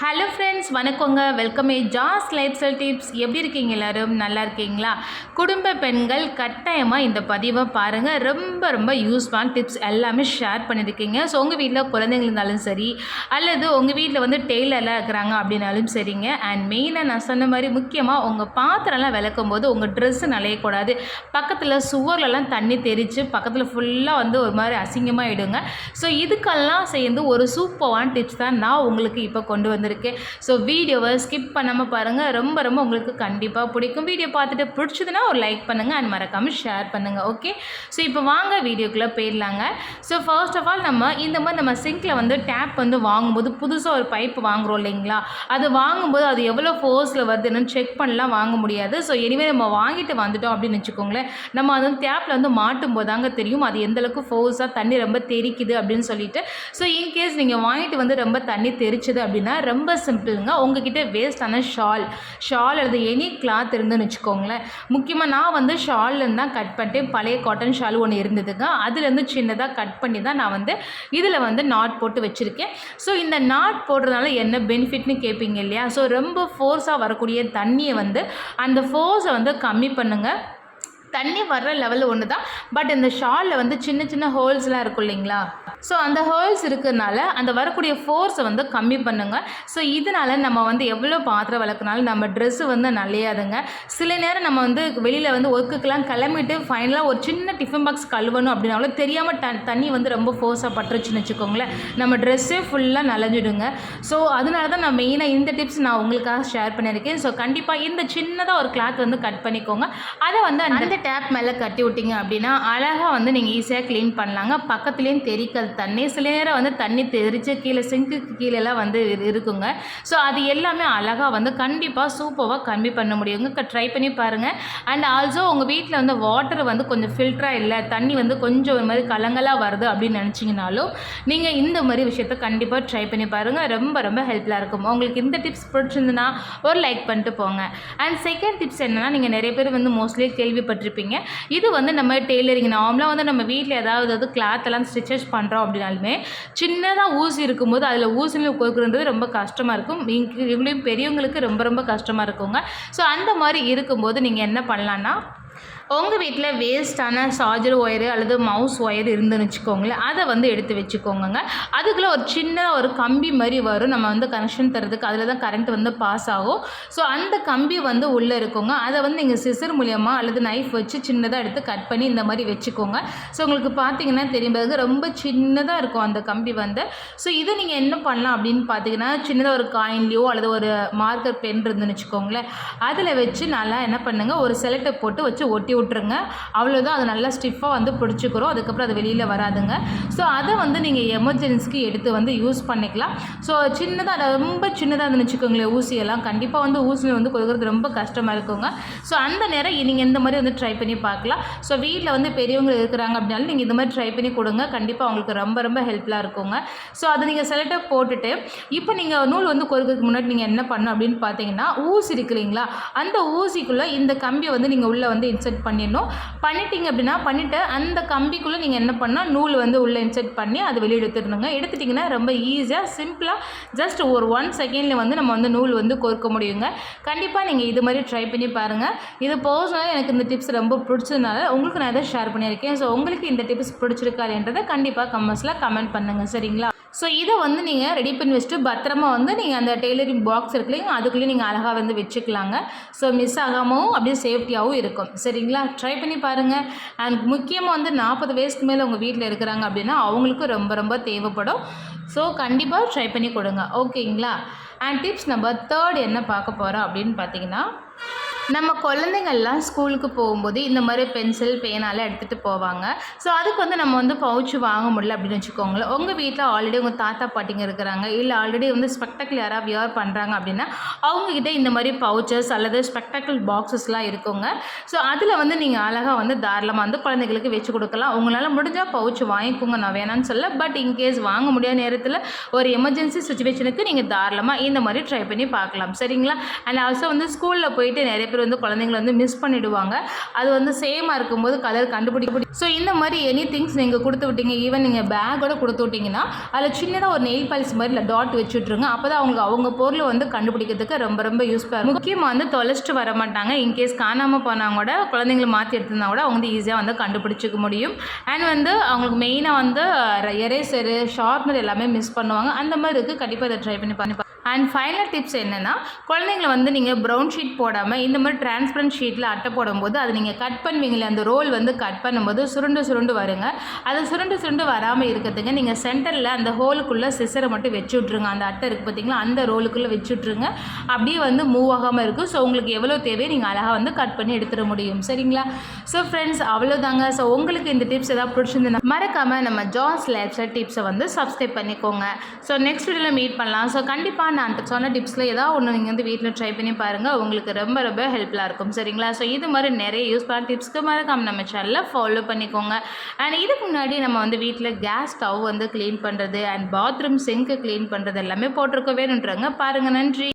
Hello friends வணக்கங்க. Welcome ஏ ஜாஸ் lifestyle tips எப்படி இருக்கீங்க எல்லாரும்? நல்லா இருக்கீங்களா? குடும்ப பெண்கள் கட்டாயமாக இந்த பதிவை பாருங்கள் ரொம்ப ரொம்ப யூஸ்ஃபான டிப்ஸ் எல்லாமே ஷேர் பண்ணியிருக்கீங்க ஸோ உங்கள் வீட்டில் குழந்தைங்க இருந்தாலும் சரி அல்லது உங்கள் வீட்டில் வந்து டெய்லர்லாம் இருக்கிறாங்க அப்படின்னாலும் சரிங்க. அண்ட் மெயினாக நான் சொன்ன மாதிரி முக்கியமாக உங்கள் பாத்திரம்லாம் விளக்கும் போது உங்கள் ட்ரெஸ்ஸு நலையக்கூடாது பக்கத்தில் சுவர்லலாம் தண்ணி தெரித்து பக்கத்தில் ஃபுல்லாக வந்து ஒரு மாதிரி அசிங்கமாக இடுங்க ஸோ இதுக்கெல்லாம் சேர்ந்து ஒரு சூப்பரான டிப்ஸ் தான் நான் உங்களுக்கு இப்போ கொண்டு வந்து வந்திருக்கு. ஸோ வீடியோவை ஸ்கிப் பண்ணாமல் பாருங்கள் ரொம்ப ரொம்ப உங்களுக்கு கண்டிப்பாக பிடிக்கும். வீடியோ பார்த்துட்டு பிடிச்சதுன்னா ஒரு லைக் பண்ணுங்கள் அண்ட் மறக்காமல் ஷேர் பண்ணுங்கள் ஓகே ஸோ இப்போ வாங்க வீடியோக்குள்ளே போயிடலாங்க. ஸோ ஃபர்ஸ்ட் ஆஃப் ஆல் நம்ம இந்த மாதிரி நம்ம சிங்கில் வந்து டேப் வந்து வாங்கும்போது புதுசாக ஒரு பைப் வாங்குறோம் இல்லைங்களா? அது வாங்கும்போது அது எவ்வளோ ஃபோர்ஸில் வருதுன்னு செக் பண்ணலாம். வாங்க முடியாது. ஸோ எனிவே நம்ம வாங்கிட்டு வந்துட்டோம் அப்படின்னு வச்சுக்கோங்களேன். நம்ம அது வந்து டேப்பில் வந்து மாட்டும் போது தாங்க தெரியும். அது எந்த அளவுக்கு ஃபோர்ஸாக தண்ணி ரொம்ப தெரிக்குது அப்படின்னு சொல்லிட்டு. ஸோ இன்கேஸ் நீங்கள் வாங்கிட்டு வந்து ரொம்ப தண்ணி தெரிச்சது அப்படின்னா ரொம்ப சிம்பிளுங்க. உங்ககிட்ட வேஸ்டான ஷால் ஷால் அல்லது எனி கிளாத் இருந்துன்னு வச்சுக்கோங்களேன். முக்கியமாக நான் வந்து ஷால்லேருந்து தான் கட் பண்ணிட்டு பழைய காட்டன் ஷால் ஒன்று இருந்ததுங்க. அதுலேருந்து சின்னதாக கட் பண்ணி தான் நான் வந்து இதில் வந்து நாட் போட்டு வச்சுருக்கேன். ஸோ இந்த நாட் போடுறதுனால என்ன பெனிஃபிட்னு கேட்பீங்க இல்லையா? ஸோ ரொம்ப ஃபோர்ஸாக வரக்கூடிய தண்ணியை வந்து அந்த ஃபோர்ஸை வந்து கம்மி பண்ணுங்கள் தண்ணி வர்ற லெவலில் ஒன்று தான் பட் இந்த ஷாலில் வந்து சின்ன சின்ன ஹோல்ஸ்லாம் இருக்கும் இல்லைங்களா? ஸோ அந்த ஹோல்ஸ் இருக்கிறதுனால அந்த வரக்கூடிய ஃபோர்ஸை வந்து கம்மி பண்ணுங்கள் ஸோ இதனால் நம்ம வந்து எவ்வளோ பாத்திரம் வளர்க்குனாலும் நம்ம ட்ரெஸ்ஸு வந்து நலையாதுங்க சில நேரம் நம்ம வந்து வெளியில் வந்து ஒர்க்குக்கெலாம் கிளம்பிட்டு ஃபைனலாக ஒரு சின்ன டிஃபன் பாக்ஸ் கழுவணும் அப்படின்னாலும் தெரியாமல் த தண்ணி வந்து ரொம்ப ஃபோர்ஸாக பட்டுருச்சுன்னு வச்சுக்கோங்களேன். நம்ம ட்ரெஸ்ஸே ஃபுல்லாக நலஞ்சிடுங்க. ஸோ அதனால தான் நான் மெயினாக இந்த டிப்ஸ் நான் உங்களுக்காக ஷேர் பண்ணியிருக்கேன். ஸோ கண்டிப்பாக இந்த சின்னதாக ஒரு கிளாத் வந்து கட் பண்ணிக்கோங்க. அதை வந்து அந்த டேப் மேலே கட்டி விட்டீங்க அப்படின்னா அழகாக வந்து நீங்கள் ஈஸியாக க்ளீன் பண்ணலாங்க. பக்கத்துலேயும் தெரிக்காது தண்ணி சில நேரம் வந்து தண்ணி தெரிச்ச கீழே சிங்க்குக்கு கீழேலாம் வந்து இருக்குங்க. ஸோ அது எல்லாமே அழகாக வந்து கண்டிப்பாக சூப்பராக கம்மி பண்ண முடியுங்க ட்ரை பண்ணி பாருங்கள் அண்ட் ஆல்சோ உங்கள் வீட்டில் வந்து வாட்டர் வந்து கொஞ்சம் ஃபில்டராக இல்லை தண்ணி வந்து கொஞ்சம் ஒரு மாதிரி கலங்கலாக வருது அப்படின்னு நினச்சிங்கனாலும் நீங்கள் இந்த மாதிரி விஷயத்த கண்டிப்பாக ட்ரை பண்ணி பாருங்கள் ரொம்ப ரொம்ப ஹெல்ப்ஃபுல்லாக இருக்கும். உங்களுக்கு இந்த டிப்ஸ் பிடிச்சிருந்துன்னா ஒரு லைக் பண்ணிட்டு போங்க. அண்ட் செகண்ட் டிப்ஸ் என்னன்னா நீங்கள் நிறைய பேர் வந்து மோஸ்ட்லி கேள்விப்பட்டு கேள்விப்பட்டிருப்பீங்க இது வந்து நம்ம டெய்லரிங் நார்மலாக வந்து நம்ம வீட்டில் ஏதாவது வந்து கிளாத்தெல்லாம் ஸ்டிச்சஸ் பண்ணுறோம் அப்படின்னாலுமே சின்னதாக ஊசி இருக்கும்போது அதில் ஊசியில் கொடுக்குறது ரொம்ப கஷ்டமாக இருக்கும். இங்க- இவங்களையும் பெரியவங்களுக்கு ரொம்ப ரொம்ப கஷ்டமாக இருக்குங்க. ஸோ அந்த மாதிரி இருக்கும்போது நீங்கள் என்ன பண்ணலான்னா உங்கள் வீட்டில் வேஸ்ட்டான சார்ஜர் ஒயரு அல்லது மவுஸ் ஒயர் இருந்துன்னு வச்சுக்கோங்களேன். அதை வந்து எடுத்து வச்சுக்கோங்க அதுக்குள்ளே ஒரு சின்ன ஒரு கம்பி மாதிரி வரும். நம்ம வந்து கனெக்ஷன் தரதுக்கு அதில் தான் கரண்ட் வந்து பாஸ் ஆகும். ஸோ அந்த கம்பி வந்து உள்ளே இருக்குங்க. அதை வந்து நீங்கள் சிசர் மூலியமாக அல்லது நைஃப் வச்சு சின்னதாக எடுத்து கட் பண்ணி இந்த மாதிரி வச்சுக்கோங்க. ஸோ உங்களுக்கு பார்த்தீங்கன்னா தெரியும் பிறகு ரொம்ப சின்னதாக இருக்கும் அந்த கம்பி வந்து. ஸோ இதை நீங்கள் என்ன பண்ணலாம் அப்படின்னு பார்த்தீங்கன்னா சின்னதாக ஒரு காயின்லேயோ அல்லது ஒரு மார்க்கர் பென் இருந்துன்னு வச்சுக்கோங்களேன். அதில் வச்சு நல்லா என்ன பண்ணுங்கள் ஒரு செலக்டை போட்டு வச்சு ஒட்டி விட்ருங்க அவ்வளோதான் அது நல்லா ஸ்டிஃபாக வந்து பிடிச்சிக்கிறோம். அதுக்கப்புறம் அது வெளியில் வராதுங்க. ஸோ அதை வந்து நீங்கள் எமர்ஜென்சிக்கு எடுத்து வந்து யூஸ் பண்ணிக்கலாம். ஸோ சின்னதாக ரொம்ப சின்னதாக இருந்துன்னு வச்சுக்கோங்களேன் ஊசியெல்லாம். கண்டிப்பாக வந்து ஊசியில் வந்து கொடுக்குறது ரொம்ப கஷ்டமாக இருக்குங்க. ஸோ அந்த நேரம் நீங்கள் இந்த மாதிரி வந்து ட்ரை பண்ணி பார்க்கலாம். ஸோ வீட்டில் வந்து பெரியவங்க இருக்கிறாங்க அப்படின்னாலும் நீங்கள் இந்த மாதிரி ட்ரை பண்ணி கொடுங்க. கண்டிப்பாக அவங்களுக்கு ரொம்ப ரொம்ப ஹெல்ப்ஃபுல்லாக இருக்குங்க. ஸோ அதை நீங்கள் செலக்டாக போட்டுட்டு இப்போ நீங்கள் நூல் வந்து கொறுக்கிறதுக்கு முன்னாடி நீங்கள் என்ன பண்ணணும் அப்படின்னு பார்த்தீங்கன்னா ஊசி இருக்கு இல்லைங்களா? அந்த ஊசிக்குள்ளே இந்த கம்பியை வந்து நீங்கள் உள்ளே வந்து இன்செர்ட் பண்ணிடணும். பண்ணிட்டீங்க அப்படின்னா பண்ணிவிட்டு அந்த கம்பிக்குள்ளே நீங்கள் என்ன பண்ணால் நூல் வந்து உள்ளே இன்செர்ட் பண்ணி அதை வெளியே எடுத்துடணுங்க. எடுத்துட்டிங்கன்னா ரொம்ப ஈஸியாக சிம்பிளாக ஜஸ்ட் ஒரு ஒன் செகண்டில் வந்து நம்ம வந்து நூல் வந்து கோர்க்க முடியுங்க. கண்டிப்பாக நீங்கள் இது மாதிரி ட்ரை பண்ணி பாருங்கள் இது பர்சனலாக எனக்கு இந்த டிப்ஸ் ரொம்ப பிடிச்சதுனால உங்களுக்கு நான் இதை ஷேர் பண்ணியிருக்கேன். ஸோ உங்களுக்கு இந்த டிப்ஸ் பிடிச்சிருக்காருன்றதை கண்டிப்பாக கமெண்ட்ஸில் கமெண்ட் பண்ணுங்கள் சரிங்களா? ஸோ இதை வந்து நீங்கள் ரெடி பண்ணி வச்சுட்டு பத்திரமா வந்து நீங்கள் அந்த டெய்லரிங் பாக்ஸ் இருக்குல்லைங்க அதுக்குள்ளேயும் நீங்கள் அழகாக வந்து வச்சுக்கலாங்க. ஸோ மிஸ் ஆகாமவும் அப்படியே சேஃப்டியாகவும் இருக்கும். சரிங்களா? ட்ரை பண்ணி பாருங்கள் அண்ட் முக்கியமாக வந்து நாற்பது வயசுக்கு மேலே உங்கள் வீட்டில் இருக்கிறாங்க அப்படின்னா அவங்களுக்கும் ரொம்ப ரொம்ப தேவைப்படும். ஸோ கண்டிப்பாக ட்ரை பண்ணி கொடுங்க. ஓகேங்களா அண்ட் டிப்ஸ் நம்பர் தேர்ட் என்ன பார்க்க போகிறோம் அப்படின்னு பார்த்தீங்கன்னா நம்ம குழந்தைங்கள்லாம் ஸ்கூலுக்கு போகும்போது இந்த மாதிரி பென்சில் பேனாலாம் எடுத்துகிட்டு போவாங்க. ஸோ அதுக்கு வந்து நம்ம வந்து பவுச்சு வாங்க முடியல அப்படின்னு வச்சுக்கோங்களேன். உங்கள் வீட்டில் ஆல்ரெடி உங்கள் தாத்தா பாட்டிங்க இருக்கிறாங்க. இல்லை ஆல்ரெடி வந்து ஸ்பெக்டக்கிள் யாராவது வியர் பண்ணுறாங்க அப்படின்னா அவங்கக்கிட்ட இந்த மாதிரி பவுச்சஸ் அல்லது ஸ்பெக்டக்கிள் பாக்ஸஸ்லாம் இருக்குங்க. ஸோ அதில் வந்து நீங்கள் அழகாக வந்து தாராளமாக வந்து குழந்தைகளுக்கு வச்சு கொடுக்கலாம். உங்களால் முடிஞ்சால் பவுச் வாங்கிக்கோங்க. நான் வேணான்னு சொல்ல பட் இன்கேஸ் வாங்க முடியாத நேரத்தில் ஒரு எமர்ஜென்சி சுச்சுவேஷனுக்கு நீங்கள் தாராளமாக இந்த மாதிரி ட்ரை பண்ணி பார்க்கலாம். சரிங்களா? அண்ட் ஆல்சோ வந்து ஸ்கூலில் போயிட்டு நிறைய பேர் பேர் வந்து குழந்தைங்கள வந்து மிஸ் பண்ணிடுவாங்க. அது வந்து சேமாக இருக்கும்போது கலர் கண்டுபிடிக்க ஸோ இந்த மாதிரி எனி திங்ஸ் நீங்கள் கொடுத்து விட்டீங்க. ஈவன் நீங்கள் பேக்கோட கொடுத்து விட்டிங்கன்னா அதில் சின்னதாக ஒரு நெயில் பாலிஸ் மாதிரி இல்லை டாட் வச்சுட்ருங்க அப்போ தான் அவங்க அவங்க பொருளை வந்து கண்டுபிடிக்கிறதுக்கு ரொம்ப ரொம்ப யூஸ்ஃபுல்லாக இருக்கும். முக்கியமாக வந்து தொலைச்சிட்டு வர மாட்டாங்க. இன்கேஸ் காணாமல் போனால் கூட குழந்தைங்களை மாற்றி எடுத்திருந்தா கூட அவங்க வந்து ஈஸியாக வந்து கண்டுபிடிச்சிக்க முடியும். அண்ட் வந்து அவங்களுக்கு மெயினாக வந்து எரேசரு ஷார்ப்னர் எல்லாமே மிஸ் பண்ணுவாங்க. அந்த மாதிரி இருக்குது கண்டிப்பாக அதை ட்ரை பண்ணி பண்ணி அண்ட் ஃபைனல் டிப்ஸ் என்னென்னா குழந்தைங்களை வந்து நீங்கள் ப்ரௌன் ஷீட் போடாமல் இந்த மாதிரி டிரான்ஸ்பரண்ட் ஷீட்டில் அட்டை போடும்போது அது நீங்கள் கட் பண்ணுவீங்களே அந்த ரோல் வந்து கட் பண்ணும்போது சுருண்டு சுருண்டு வருங்க. அது சுருண்டு சுருண்டு வராமல் இருக்கிறதுக்கு நீங்கள் சென்டரில் அந்த ஹோலுக்குள்ளே சிசரை மட்டும் வச்சு விட்ருங்க அந்த அட்டை இருக்குது பார்த்தீங்களா அந்த ரோலுக்குள்ளே வச்சு விட்ருங்க அப்படியே வந்து மூவ் ஆகாமல் இருக்கும் ஸோ உங்களுக்கு எவ்வளோ தேவையோ நீங்கள் அழகாக வந்து கட் பண்ணி எடுத்துட முடியும். சரிங்களா? ஸோ ஃப்ரெண்ட்ஸ் அவ்வளோதாங்க ஸோ உங்களுக்கு இந்த டிப்ஸ் ஏதாவது பிடிச்சிருந்ததுன்னா மறக்காமல் நம்ம ஜாஸ் லேப்ஸை டிப்ஸை வந்து சப்ஸ்கிரைப் பண்ணிக்கோங்க. ஸோ நெக்ஸ்ட் வீடியோவில் மீட் பண்ணலாம். ஸோ கண்டிப்பாக நான் சொன்ன டிப்ஸில் ஏதாவது ஒன்று நீங்கள் வந்து வீட்டில் ட்ரை பண்ணி பாருங்கள் உங்களுக்கு ரொம்ப ரொம்ப ஹெல்ப்ஃபுல்லாக இருக்கும். சரிங்களா? ஸோ இது மாதிரி நிறைய யூஸ்ஃபுல்லான டிப்ஸ்க்கு மறக்காம நம்ம சேனலில் ஃபாலோ பண்ணிக்கோங்க. அண்ட் இதுக்கு முன்னாடி நம்ம வந்து வீட்டில் கேஸ் ஸ்டவ் வந்து க்ளீன் பண்ணுறது அண்ட் பாத்ரூம் சிங்க்கு க்ளீன் பண்ணுறது எல்லாமே போட்டிருக்க வேணுன்றாங்க பாருங்கள் நன்றி.